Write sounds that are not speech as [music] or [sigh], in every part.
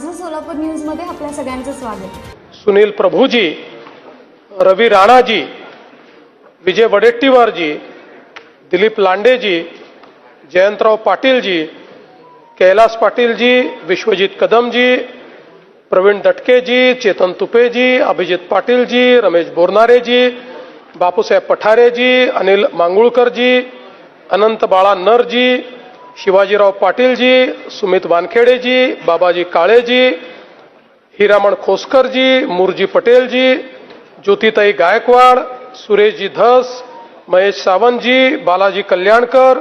माझं सोलापूर न्यूजमध्ये आपल्या सगळ्यांचं स्वागत. सुनील प्रभूजी रवी राणाजी विजय वडेट्टीवारजी दिलीप लांडेजी जयंतराव पाटीलजी कैलास पाटीलजी विश्वजित कदमजी प्रवीण दटकेजी चेतन तुपेजी अभिजित पाटीलजी रमेश बोरनारेजी बापूसाहेब पठारेजी अनिल मांगुळकरजी अनंत बाळा नरजी शिवाजीराव पाटीलजी सुमित वानखेडेजी बाबाजी काळेजी हिरामण खोसकरजी मुरजी पटेलजी ज्योतिताई गायकवाड सुरेशजी धस महेश सावंतजी बालाजी कल्याणकर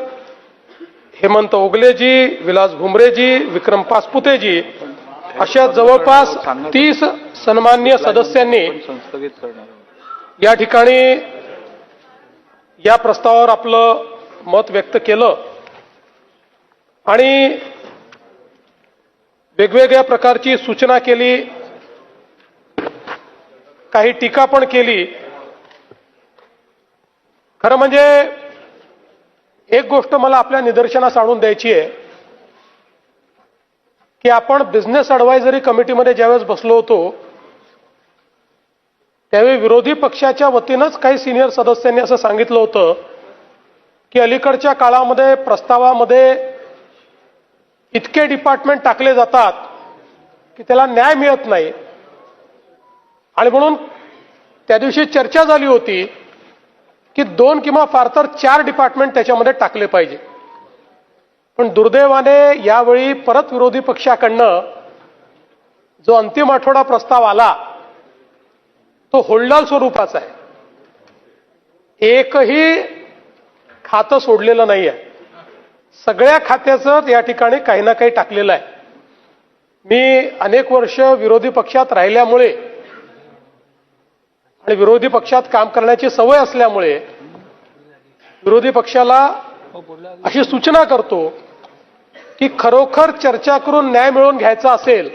हेमंत ओगलेजी विलास भुमरेजी विक्रम पासपुतेजी. अशा जवळपास तीस सन्मान्य सदस्यांनी या ठिकाणी या प्रस्तावावर आपलं मत व्यक्त केलं. आणि वेगवेगळ्या प्रकारची सूचना केली काही टीका पण केली. खरं म्हणजे एक गोष्ट मला आपल्या निदर्शनास आणून द्यायची आहे की आपण बिझनेस ॲडवायझरी कमिटीमध्ये ज्यावेळेस बसलो होतो त्यावेळी विरोधी पक्षाच्या वतीनंच काही सिनियर सदस्यांनी असं सांगितलं होतं की अलीकडच्या काळामध्ये प्रस्तावामध्ये इतके डिपार्टमेंट टाकले जातात की त्याला न्याय मिळत नाही. आणि म्हणून त्या दिवशी चर्चा झाली होती की दोन किंवा फार तर चार डिपार्टमेंट त्याच्यामध्ये टाकले पाहिजे. पण दुर्दैवाने यावेळी परत विरोधी पक्षाकडनं जो अंतिम आठवडा प्रस्ताव आला तो होल्डाल स्वरूपाचा आहे. एकही खातं सोडलेलं नाही आहे सगळ्या खात्याचं या ठिकाणी काही ना काही टाकलेलं आहे. मी अनेक वर्ष विरोधी पक्षात राहिल्यामुळे आणि विरोधी पक्षात काम करण्याची सवय असल्यामुळे विरोधी पक्षाला. अशी सूचना करतो की खरोखर चर्चा करून न्याय मिळवून घ्यायचा असेल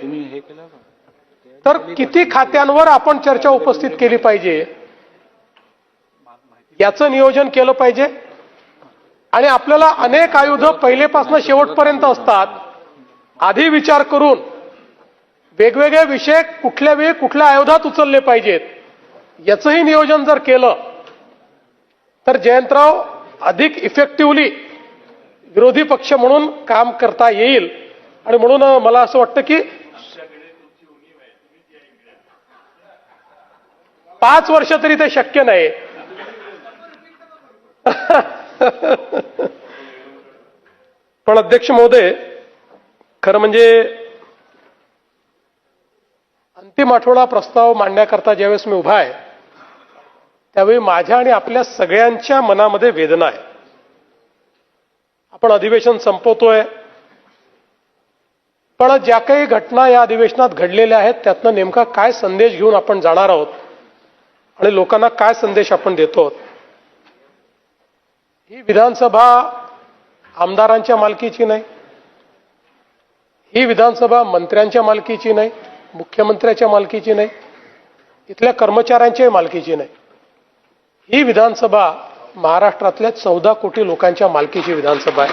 तर किती खात्यांवर आपण चर्चा उपस्थित केली पाहिजे? याचं नियोजन केलं पाहिजे? आणि आपल्याला अनेक आयुध पहिलेपासून शेवटपर्यंत असतात. आधी विचार करून वेगवेगळे विषय कुठल्या वेळी कुठल्या आयुधात उचलले पाहिजेत याचंही नियोजन जर केलं तर जयंतराव अधिक इफेक्टिव्हली विरोधी पक्ष म्हणून काम करता येईल. आणि म्हणून मला असं वाटतं की पाच वर्ष तरी ते शक्य नाही. [laughs] [laughs] पण अध्यक्ष महोदय खरं म्हणजे अंतिम आठवडा प्रस्ताव मांडण्याकरता ज्यावेळेस मी उभा आहे त्यावेळी माझ्या आणि आपल्या सगळ्यांच्या मनामध्ये वेदना आहे. आपण अधिवेशन संपवतोय पण ज्या काही घटना या अधिवेशनात घडलेल्या आहेत त्यातनं नेमका काय संदेश घेऊन आपण जाणार आहोत आणि लोकांना काय संदेश आपण देतो आहोत? ही विधानसभा आमदारांच्या मालकीची नाही. ही विधानसभा मंत्र्यांच्या मालकीची नाही मुख्यमंत्र्याच्या मालकीची नाही इथल्या कर्मचाऱ्यांच्याही मालकीची नाही. ही विधानसभा महाराष्ट्रातल्या चौदा कोटी लोकांच्या मालकीची विधानसभा आहे.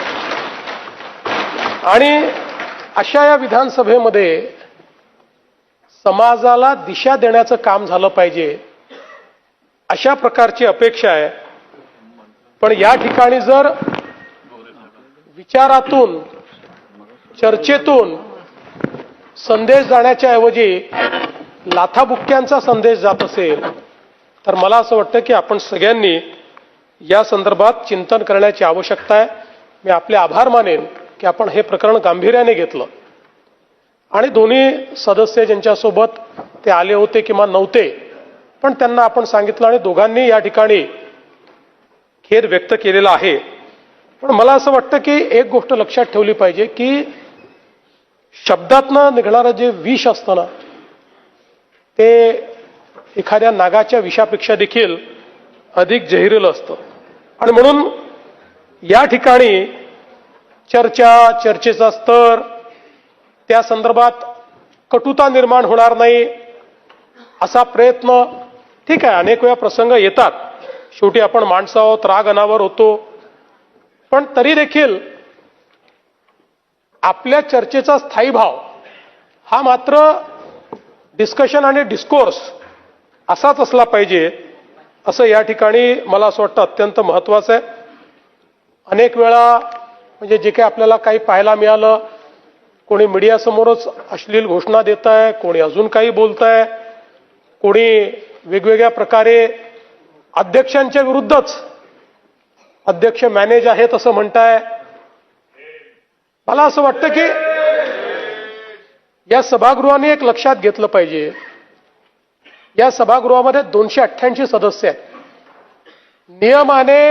आणि अशा या विधानसभेमध्ये समाजाला दिशा देण्याचं काम झालं पाहिजे अशा प्रकारची अपेक्षा आहे. पण या ठिकाणी जर विचारातून चर्चेतून संदेश जाण्याच्या ऐवजी लाथाबुक्क्यांचा संदेश जात असेल तर मला असं वाटतं की आपण सगळ्यांनी या संदर्भात चिंतन करण्याची आवश्यकता आहे. मी आपले आभार मानेन की आपण हे प्रकरण गांभीर्याने घेतलं. आणि दोन्ही सदस्य ज्यांच्यासोबत ते आले होते किंवा नव्हते पण त्यांना आपण सांगितलं आणि दोघांनी या ठिकाणी खेद व्यक्त केलेला आहे. पण मला असं वाटतं की एक गोष्ट लक्षात ठेवली पाहिजे की शब्दातनं निघणारं जे विष असतं ना ते एखाद्या नागाच्या विषापेक्षा देखील अधिक जहिरेलं असतं. आणि म्हणून या ठिकाणी चर्चा चर्चेचा स्तर त्या संदर्भात कटुता निर्माण होणार नाही असा प्रयत्न ठीक आहे अनेक वेळा प्रसंग येतात. शेवटी आपण माणसं आहोत राग अनावर होतो. पण तरी देखील आपल्या चर्चेचा स्थायी भाव हा मात्र डिस्कशन आणि डिस्कोर्स असाच असला पाहिजे असं या ठिकाणी मला असं वाटतं अत्यंत महत्त्वाचं आहे. अनेक वेळा म्हणजे जे काही आपल्याला काही पाहायला मिळालं कोणी मीडियासमोरच अश्लील घोषणा देत आहे कोणी अजून काही बोलत आहे कोणी वेगवेगळ्या प्रकारे अध्यक्षांच्या विरुद्धच. अध्यक्ष मॅनेज आहेत असं म्हणताय. मला असं वाटतं की या सभागृहाने एक लक्षात घेतलं पाहिजे. या सभागृहामध्ये दोनशे अठ्ठ्याऐंशी सदस्य आहेत. नियमाने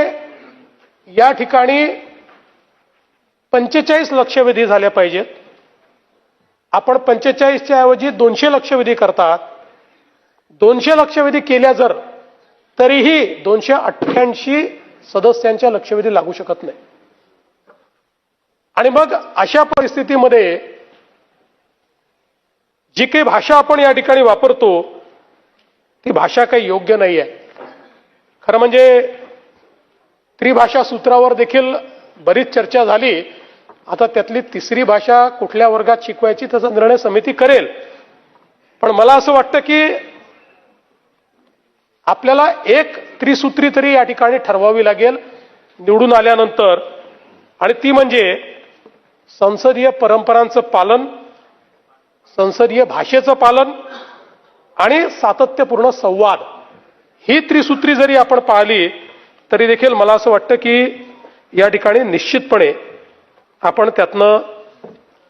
या ठिकाणी पंचेचाळीस लक्षवेधी झाल्या पाहिजेत. आपण पंचेचाळीसच्या ऐवजी दोनशे लक्षवेधी करतात दोनशे लक्षवेधी केल्या जर तरीही दोनशे अठ्ठ्याऐंशी सदस्यांच्या लक्षवेधी लागू शकत नाही. आणि मग अशा परिस्थितीमध्ये जी काही भाषा आपण या ठिकाणी वापरतो ती भाषा काही योग्य नाही आहे खरं म्हणजे त्रिभाषा सूत्रावर देखील बरीच चर्चा झाली. आता त्यातली तिसरी भाषा कुठल्या वर्गात शिकवायची त्याचा निर्णय समिती करेल. पण मला असं वाटतं की आपल्याला एक त्रिसूत्री तरी या ठिकाणी ठरवावी लागेल. निवडून आल्यानंतर. आणि ती म्हणजे संसदीय परंपरांचं पालन संसदीय भाषेचं पालन आणि सातत्यपूर्ण संवाद. ही त्रिसूत्री जरी आपण पाहिली तरी देखील मला असं वाटतं की या ठिकाणी निश्चितपणे आपण त्यातनं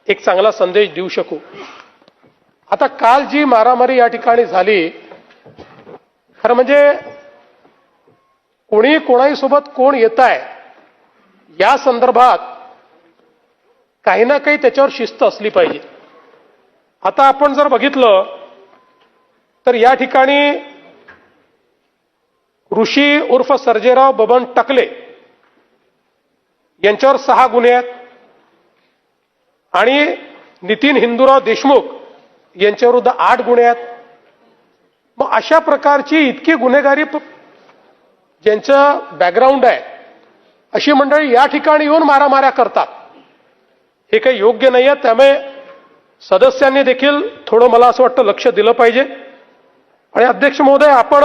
एक चांगला संदेश देऊ शकू. आता काल जी मारामारी या ठिकाणी झाली खरं म्हणजे कोणी कोणाही सोबत कोण येत आहे या संदर्भात काही ना काही त्याच्यावर शिस्त असली पाहिजे. आता आपण जर बघितलं तर या ठिकाणी ऋषी उर्फ सर्जेराव बबन टकले यांच्यावर सहा गुन्हे आहेत. आणि नितीन हिंदूराव देशमुख यांच्याविरुद्ध आठ गुन्हे आहेत. मग अशा प्रकारची इतकी गुन्हेगारी ज्यांचं बॅकग्राऊंड आहे अशी मंडळी या ठिकाणी येऊन मारामाऱ्या करतात. हे काही योग्य नाही आहे त्यामुळे सदस्यांनी देखील थोडं मला असं वाटतं लक्ष दिलं पाहिजे. आणि अध्यक्ष महोदय आपण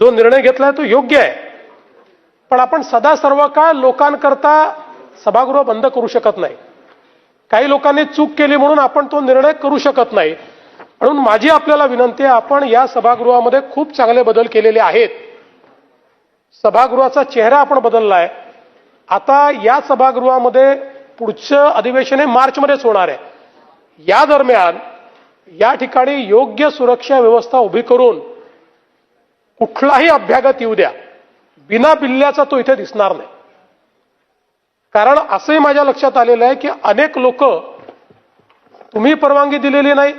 जो निर्णय घेतलाय तो योग्य आहे. पण आपण सदा सर्व काळ लोकांकरता सभागृह बंद करू शकत नाही. काही लोकांनी चूक केली म्हणून आपण तो निर्णय करू शकत नाही. म्हणून माझी आपल्याला विनंती आहे आपण या सभागृहामध्ये खूप चांगले बदल केलेले आहेत. सभागृहाचा चेहरा आपण बदललाय. आता या सभागृहामध्ये पुढचं अधिवेशन हे मार्चमध्येच होणार आहे. या दरम्यान या ठिकाणी योग्य सुरक्षा व्यवस्था उभी करून कुठलाही अभ्यागत येऊ द्या. बिना बिल्ल्याचा तो इथे दिसणार नाही. कारण असंही माझ्या लक्षात आलेलं आहे की अनेक लोक तुम्ही परवानगी दिलेली नाही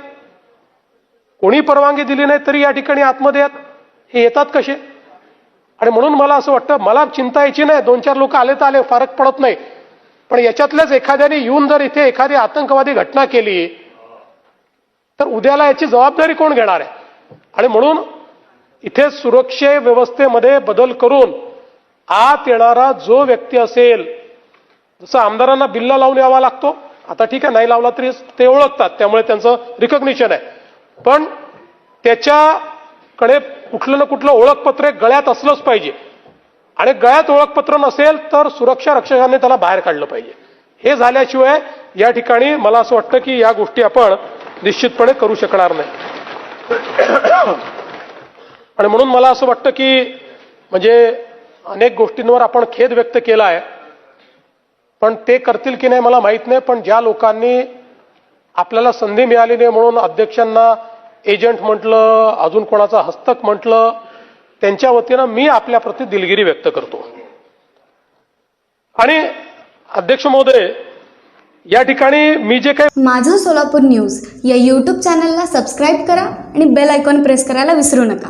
कोणी परवानगी दिली नाही तरी या ठिकाणी आतमध्ये आहेत हे येतात कसे? आणि म्हणून मला असं वाटतं मला चिंता यायची नाही. दोन चार लोक आले तर आले फरक पडत नाही. पण याच्यातल्याच एखाद्याने येऊन जर इथे एखादी आतंकवादी घटना केली तर उद्याला याची जबाबदारी कोण घेणार आहे? आणि म्हणून इथे सुरक्षे व्यवस्थेमध्ये बदल करून आत येणारा जो व्यक्ती असेल जसं आमदारांना बिल्ला लावून यावा लागतो. आता ठीक आहे नाही लावला तरी ते ओळखतात. त्यामुळे त्यांचं रिकग्निशन आहे. पण त्याच्याकडे कुठलं ना कुठलं ओळखपत्र गळ्यात असलंच पाहिजे. आणि गळ्यात ओळखपत्र नसेल तर सुरक्षा रक्षकांनी त्याला बाहेर काढलं पाहिजे. हे झाल्याशिवाय या ठिकाणी मला असं वाटतं की या गोष्टी आपण निश्चितपणे करू शकणार नाही. आणि म्हणून मला असं वाटतं की म्हणजे अनेक गोष्टींवर आपण खेद व्यक्त केला आहे. पण ते करतील की नाही मला माहीत नाही पण ज्या लोकांनी आपल्याला संधी मिळाली नाही म्हणून अध्यक्षांना एजंट म्हटलं अजून कोणाचा हस्तक म्हटलं त्यांच्या वतीनं मी आपल्या प्रति दिलगिरी व्यक्त करतो. आणि अध्यक्ष महोदय या ठिकाणी मी जे काही माझं सोलापूर न्यूज या यूट्यूब चॅनलला सबस्क्राईब करा आणि बेल आयकॉन प्रेस करायला विसरू नका.